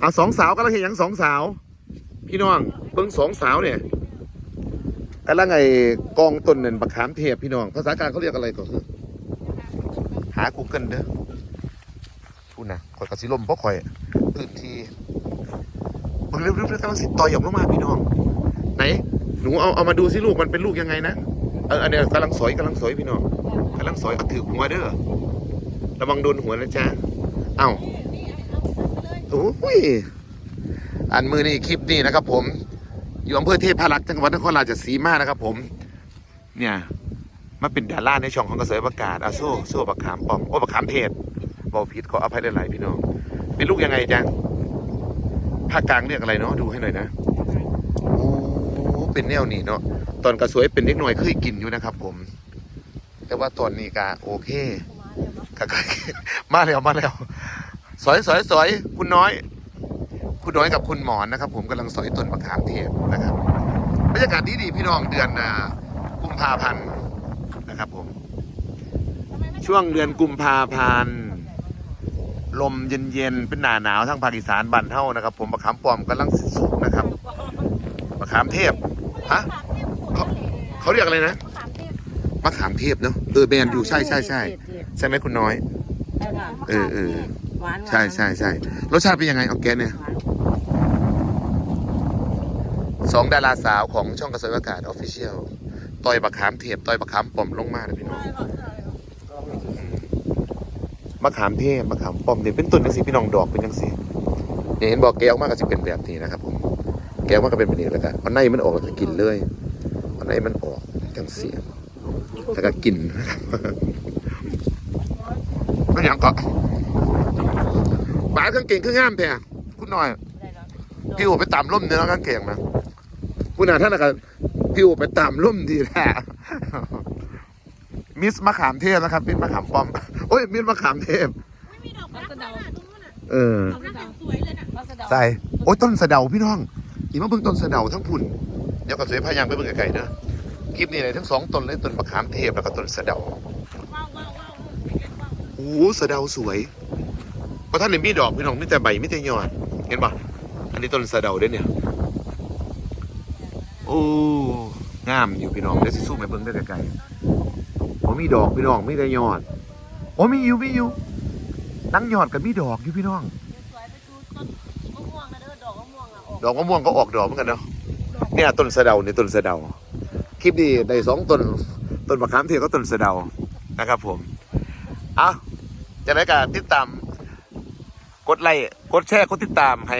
เอาสองสาวก็แล้วเห็นยังสองสาว พี่น้องเบิ้งสองสาวเนี่ยกำลังไอ้กองต้นนั่นบักขามเทพพี่น้อง ภาษากลางเขาเรียกอะไรก็คือหา Google เด้อพูดนะข่อยกระสิลมเพราะข่อยพื้นทีเบิ่งเร็วๆกำลังสิต่อยหยอกลงมาพี่น้อง ไหน หนูเอาเอามาดูสิลูกมันเป็นลูกยังไงนะเอออันเนี้ยกำลังสอยกำลังสอยพี่น้องกำลังสอยถือหัวเด้อระวังโดนหัวนะจ๊ะเอ้า อ้ยอันมือนี่คลิปนี่นะครับ ผม อยู่อำเภอเทพารักษ์จังหวัดนครราชสีมานะครับ ผม เนี่ยมาเป็นดาราในช่องของกระเสยประกาศอาโซ่โซ่บักขามปอมโอ้บักขามเทศบอกผิดขออภัยได้หลายพี่น้อง เป็นลูกยังไงจ๊ะภาคกลางเรียกอะไรเนาะดูให้หน่อยนะโอ้เป็นแนวนี้เนาะตอนกระสวยเป็นเด็กหน่อยเคยกินอยู่นะครับ ผม แต่ว่าตอนนี้ก็โอเคก็ก็มาแล้วมาแล้ว สอยสอยสอยคุณน้อย คุณน้อยกับคุณหมอนนะครับ ผมกำลังสอยต้นมะขามเทศนะครับบรรยากาศดีดีๆพี่น้องเดือนอ่ากุมภาพันธ์นะครับผมช่วงเดือนกุมภาพันธ์ลมเย็นๆเป็นหนาหนาวทั้งภาคอีสานบันเท่านะครับ ผมมะขามปลอมกำลังสุกนะครับมะขามเทพฮะเขาเขาเรียกอะไรนะมะขามเทพเนาะเออแบรนด์อยู่ใช่ใช่ใช่ใช่ไหมคุณน้อย เออเออ หวานใช่ใช่ใช่รสชาติเป็นยังไงเอาแกนเนี่ยสองดาราสาวของช่องกระแสอากาศออฟฟิเชียลต่อยบักขามเทียบต่อยบักขามปอมลงมาเลยพี่น้องมะขามเทพมะขามปอมเนี่ยเป็นต้นจังสีพี่น้องดอกเป็นจังสีเนี่ยเห็นบอกแกออกมาก็จะเป็นแบบนี้นะครับผมแกออกมาก็เป็นแบบนี้แล้วก็เอาในมันออกแล้วก็กินเลยเอาในมันออกจังสีแล้วก็กินนะครับไม่อย่างก็ บาดกางเกงคืองามแท้คุณหน่อย พี่อูไปตามร่มเนื้อกางเกงนะคุณอาท่านนะครับพี่อูไปตามร่มดีแท้มิสมะขามเทพนะครับมิสมะขามป้อมโอ้ยมิสมะขามเทพไม่มีดอกรักนะตรงนู้นน่ะเออดอกรักอย่างสวยเลยน่ะใส่โอ้ยต้นสะเดาพี่น้องอีมาเบิ่งต้นสะเดาทั้งพุ่นเดี๋ยวก็สวยพยายามไปเบิ่งไกลๆเด้อคลิปนี้เลยทั้งสองต้นเลยต้นมะขามเทพแล้วก็ต้นสะเดาว้าวว้าวว้าวเล็กว้าวโอ้โหสะเดาสวย เพราะท่านเนี่ยมีดอกพี่น้องมีแต่ใบมีแต่ยอดเห็นปะอันนี้ต้นสะเดาเด้อเนี่ยโอ้งามอยู่พี่น้องเดี๋ยวสิสู้ไปเบิ่งได้ไกลๆผมมีดอกพี่น้องมีแต่ยอดโอ้มีอยู่มีอยู่นั่งยอดกับมีดอกอยู่พี่น้องสวยไปดูต้นมะม่วงนะเด้อดอกมะม่วงอะออกดอกมะม่วงก็ออกดอกเหมือนกันเนาะเนี่ยต้นสะเดาเนี่ยต้นสะเดาคลิปนี้ได้สองต้นต้นมะขามเทศก็ต้นสะเดานะครับ ผมเอาจะได้การติดตาม กดไลค์กดแชร์กดติดตามให้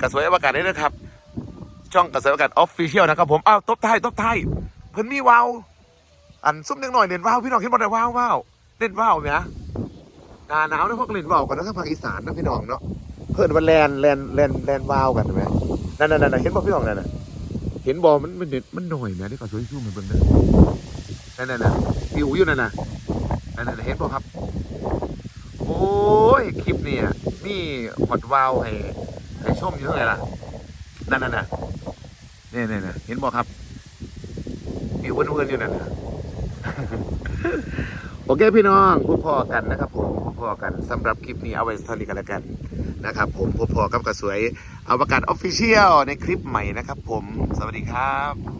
กระสวยอวกาศได้เลยครับ ช่องกระสวยอวกาศออฟฟิเชียลนะครับผมอ้าวตบท้ายตบท้ายเพิ่นมีวาวอันซุ่มเล็กหน่อยเด่นวาวพี่น้องเห็นบ่ได้วาววาวเล่นวาวไหมนะหนาหนาวนะพวกเล่นวาวกันนะทางภาคอีสานนะพี่น้องเนาะเพิ่นว่าแลนแลนแลนแลนวาวกันไหมนั่นนั่นนั่นเห็นบ่พี่น้องนั่นน่ะเห็นบ่มันมันเด็ดมันหน่อยแหมที่กระสวยสู้มันเบิ่งเด้อนั่นนั่นน่ะปิวอยู่นั่นน่ะนั่นนั่นเห็นบ่ครับโอ้ยคลิปเนี่ย นี่พอดวาวให้ให้ชมอยู่เท่าไหร่ล่ะ นั่นน่ะน่ะเนี่ยเนี่นี่ยเห็นบอกครับมีวนๆอยู่นั่นนะโอเคพี่น้องพบพอกันนะครับผมพบพอกันสำหรับคลิปนี้เอาไว้เท่านี้กันแล้วกันนะครับ ผมพบพอกับกระสวยอวกาศออฟฟิเชียลในคลิปใหม่นะครับ ผมสวัสดีครับ